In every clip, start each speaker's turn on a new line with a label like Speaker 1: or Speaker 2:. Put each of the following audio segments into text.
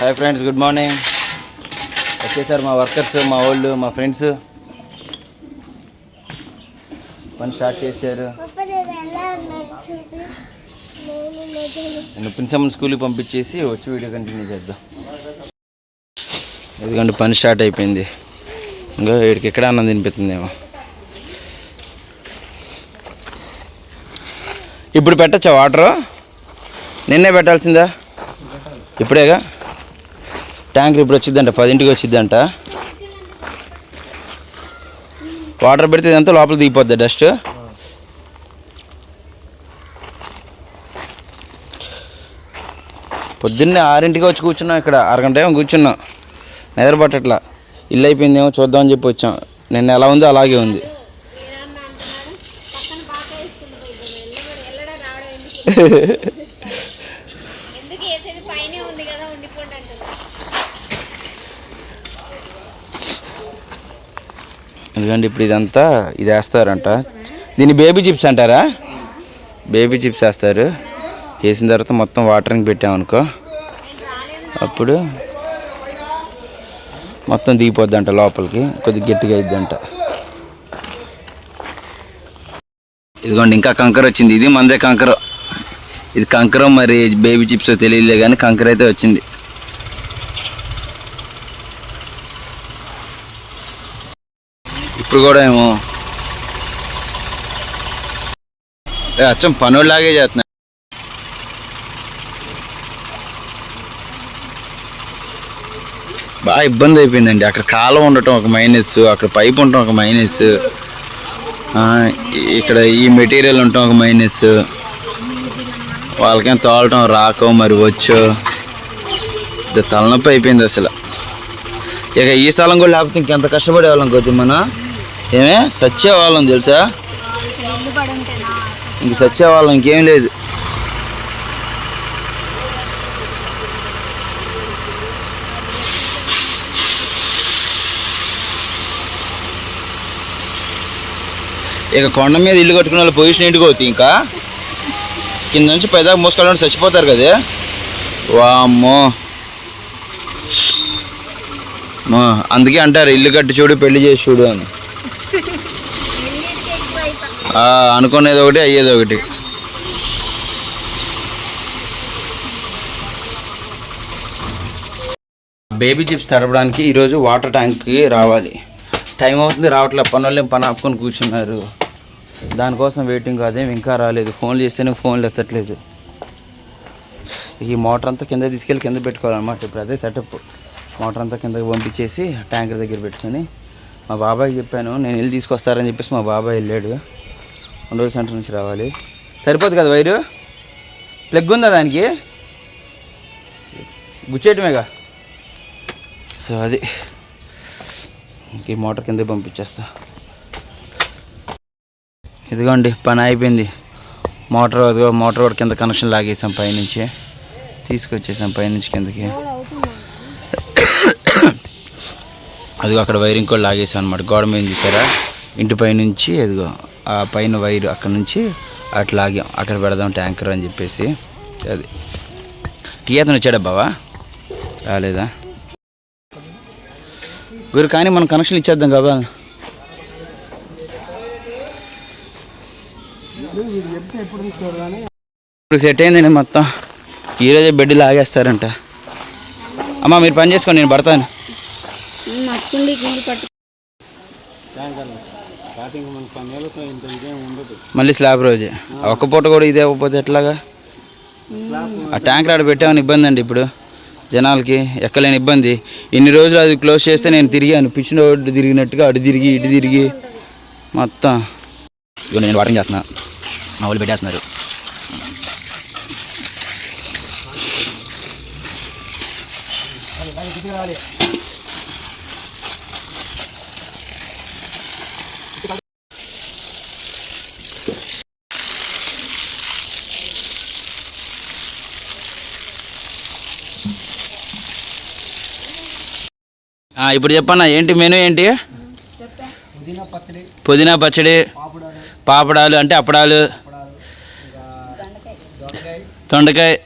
Speaker 1: Hi friends good morning వచ్చేసారు మా workers మా వాళ్ళు మా ఫ్రెండ్స్ పని స్టార్ట్ చేశారు.
Speaker 2: నేను నేను
Speaker 1: ప్రిన్సిపల్ స్కూల్కి పంపించేసి వచ్చి వీడియో కంటిన్యూ చేద్దాం. ఎందుకంటే పని స్టార్ట్ అయిపోయింది. ఇంకా వీడికి ఎక్కడ అన్నం తినిపిస్తుందేమో. ఇప్పుడు పెట్టచ్చా వాటరు నిన్నే పెట్టాల్సిందా? ఇప్పుడేగా? ట్యాంకర్ ఇప్పుడు వచ్చిందంట పదింటికి వచ్చిందంట. వాటర్ పెడితే ఇదంతా లోపల దిగిపోద్ది డస్ట్. పొద్దున్నే ఆరింటికి వచ్చి కూర్చున్నాం ఇక్కడ అరగంట ఏమో కూర్చున్నాం. నిద్రపట్టట్లా. ఇల్లు అయిపోయిందేమో చూద్దామని చెప్పి వచ్చాం. నిన్న ఎలా ఉందో అలాగే ఉంది.
Speaker 2: ఎందుకు ఉంది కదా
Speaker 1: ఎందుకంటే ఇప్పుడు ఇదంతా ఇది వేస్తారంట దీన్ని బేబీ చిప్స్ అంటారా? బేబీ చిప్స్ వేస్తారు. వేసిన తర్వాత మొత్తం వాటరింగ్ పెట్టామనుకో. అప్పుడు మొత్తం దిగిపోద్దంట లోపలికి. కొద్దిగా గట్టిగా అయిద్దంట. ఇదిగోండి ఇంకా కంకర వచ్చింది. ఇది మందే కంకర. ఇది కంకర మరి బేబీ చిప్స్ తెలియదులే కానీ కంకర అయితే వచ్చింది. ఇప్పుడు కూడా ఏమో. అచ్చం అచ్చం పనులాగే చేస్తున్నా. బాగా ఇబ్బంది అయిపోయిందండి. అక్కడ కాలం ఉండటం ఒక మైనస్ అక్కడ పైప్ ఉండటం ఒక మైనస్ ఇక్కడ ఈ మెటీరియల్ ఉండటం ఒక మైనస్ వాళ్ళకేం తోలటం రాకో మరి వచ్చో. ఇది తలనొప్పి అయిపోయింది అసలు. ఇక ఈ స్థలం కూడా లేకపోతే ఇంకెంత కష్టపడే వాళ్ళం కొద్ది మన ఏమే? సచ్చే వాళ్ళం తెలుసా ఇంక సచ్చే వాళ్ళం ఇంకేం లేదు. ఇక కొండ మీద ఇల్లు కట్టుకున్న వాళ్ళ పొజిషన్ ఏంటికి అవుతుంది ఇంకా? కింద నుంచి పైదాకా మోసుకెళ్ళి చచ్చిపోతారు కదా? వామ్మో. అందుకే అంటారు ఇల్లు కట్టి చూడు పెళ్ళి చేసి చూడు అని
Speaker 2: ఇల్లు ఎక్కువ అయిపోతుంది
Speaker 1: ఆ, అనుకునేది ఒకటి అయ్యేది ఒకటి. బేబీ చిప్స్ తడపడానికి ఈరోజు వాటర్ ట్యాంక్కి రావాలి. టైం అవుతుంది రావట్లే. పనులు పని ఆపుకొని కూర్చున్నారు. దానికోసం వెయిటింగ్ అదేం ఇంకా రాలేదు. ఫోన్లు చేస్తేనే ఫోన్లు ఎత్తట్లేదు. ఈ మోటార్ అంతా కింద తీసుకెళ్ళి కింద పెట్టుకోవాలన్నమాట. ఇప్పుడు అదే సెటప్. మోటార్ అంతా కిందకి పంపించేసి ట్యాంకర్ దగ్గర పెట్టుకొని మా బాబాయ్ చెప్పాను నేను వెళ్ళి తీసుకొస్తారని చెప్పేసి మా బాబాయ్ వెళ్ళాడు. ఉండవల్ సెంటర్ నుంచి రావాలి. సరిపోదు కదా వైరు? ప్లగ్ ఉందా దానికి? గుచ్చేయటమేగా? సో అది. ఇంక ఈ మోటార్ కింద పంపించేస్తా. ఇదిగోండి పని అయిపోయింది. మోటార్ అదిగో మోటార్ కూడా కింద కనెక్షన్ లాగేసాం పైనుంచి. తీసుకొచ్చేసాం పైనుంచి కిందకి. అదిగో అక్కడ వైరింగ్ కూడా లాగేసాం అనమాట గోడ మీద చూసారా ఇంటి పైనుంచి అదిగో. ఆ పైన వైర్ అక్కడ నుంచి అట్లా లాగాం అక్కడ పెడదాం ట్యాంకర్ అని చెప్పేసి అది. టీ అతను వచ్చాడా బావా? రాలేదా? వీరు కానీ మనం కనెక్షన్ ఇచ్చేద్దాం కదా ఇప్పుడు సెట్ అయిందండి మొత్తం. ఈరోజే బెడ్ లాగేస్తారంట. అమ్మ మీరు పని చేసుకోండి నేను పడతాను. మళ్ళీ స్లాబ్ రోజే. ఒక్క పూట కూడా ఇదే అవ్వకపోతే ఎట్లాగా? ఆ ట్యాంకర్ ఆడ పెట్టామని ఇబ్బంది అండి ఇప్పుడు. జనాలకి ఎక్కలేని ఇబ్బంది. ఇన్ని రోజులు అది క్లోజ్ చేస్తే నేను తిరిగాను. పిచ్చిన రోడ్డు తిరిగినట్టుగా అటు తిరిగి ఇటు తిరిగి. మొత్తం. ఇదిగో నేను వాటరింగ్ చేస్తున్నా. మా వాళ్ళు పెట్టేస్తున్నారు. ఇప్పుడు చెప్పన్నా ఏంటి మెనూ ఏంటి? పుదీనా పచ్చడి. పాపడాలు అంటే అప్పడాలు. దొండకాయ.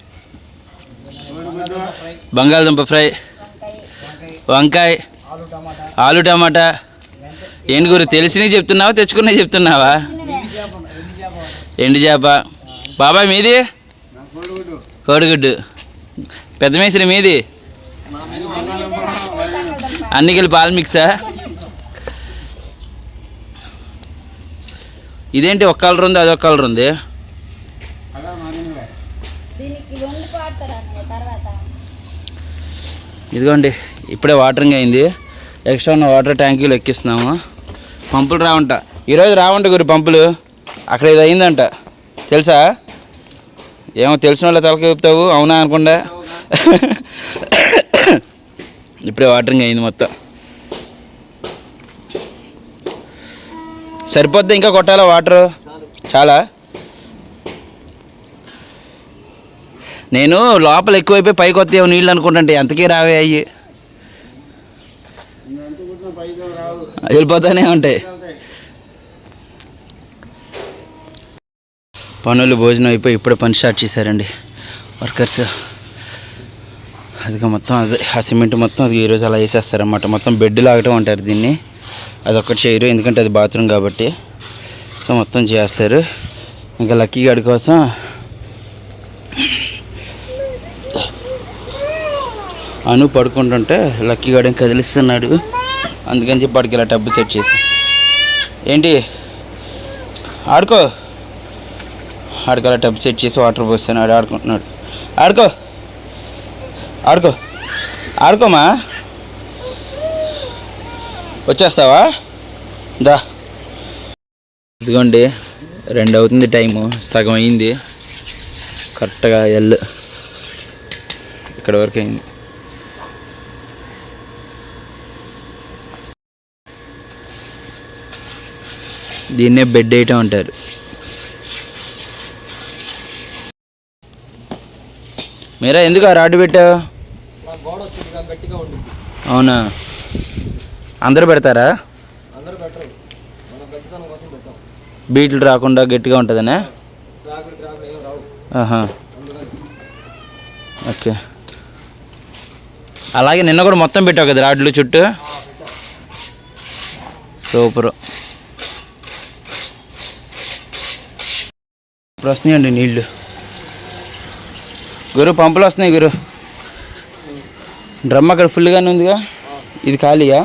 Speaker 1: బంగాళదుంప ఫ్రై. వంకాయ. ఆలు టమాటా. ఏంటి గురు తెలిసినవి చెప్తున్నావా తెచ్చుకున్నవి చెప్తున్నావా? ఎండు చేప. బాబాయ్ మీది? కోడిగుడ్డు. పెద్ద మేసిరి మీది? అన్ని కలిపి పాలు మిక్సా ఇదేంటి ఒక కలర్ ఉంది అదొక కలర్ ఉంది? ఇదిగోండి ఇప్పుడే వాటరింగ్ అయింది. ఎక్స్ట్రా ఉన్న వాటర్ ట్యాంకీలు ఎక్కిస్తున్నాము. పంపులు రావంట. ఈరోజు రావంట గురి పంపులు. అక్కడ ఇది అయిందంట. తెలుసా? ఏమో తెలిసిన వాళ్ళ తలకి చెప్తావు అవునా అనుకుండా ఇప్పుడే వాటరింగ్ అయింది మొత్తం. సరిపోద్ది ఇంకా కొట్టాలా వాటర్? చాలా? నేను లోపల ఎక్కువైపోయి పైకి వస్తే నీళ్ళు అనుకుంటుంటే ఎంతకీ రావే అయ్యి. వెళ్ళిపోతానే ఉంటాయి. పనులు భోజనం అయిపోయి ఇప్పుడే పని స్టార్ట్ చేశారండి వర్కర్స్. అదిగా మొత్తం అదే ఆ సిమెంట్ మొత్తం అది ఈరోజు అలా వేసేస్తారన్నమాట. మొత్తం బెడ్ లాగటం అంటారు దీన్ని. అదొక్కటి చేయరు ఎందుకంటే అది బాత్రూమ్ కాబట్టి. సో మొత్తం చేస్తారు. ఇంకా లక్కీ గాడి కోసం అను పడుకుంటుంటే లక్కీ గార్డెన్ కదిలిస్తున్నాడు. అందుకని చెప్పి వాడికి ఇలా టబ్బు సెట్ చేసి. ఏంటి? ఆడుకో. ఆడికి అలా టబ్బు సెట్ చేసి వాటర్ పోస్తాను ఆడు ఆడుకుంటున్నాడు. ఆడుకో. ఆడుకో. ఆడుకోమా? వచ్చేస్తావా? దా. ఇదిగోండి రెండు అవుతుంది టైము సగం అయింది. కరెక్ట్గా ఎల్. ఇక్కడ వరకు అయింది. దీన్నే బెడ్ వేయటం అంటారు. మీరా ఎందుకు ఆ రాడ్డు పెట్టావు? అవునా? అందరూ పెడతారా? బీట్లు రాకుండా గట్టిగా ఉంటుందనే? ఆహా. ఓకే. అలాగే నిన్న కూడా మొత్తం పెట్టావు కదా రాడ్లు చుట్టూ? సూపర్. ఇప్పుడు వస్తున్నాయండి నీళ్ళు. గురు పంపులు వస్తున్నాయి గురు. డ్రమ్ అక్కడ ఫుల్గానే ఉందిగా. ఇది ఖాళీయా?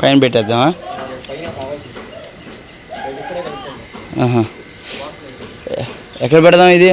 Speaker 1: పైన పెట్టేద్దామా? ఎక్కడ పెడదాం ఇది?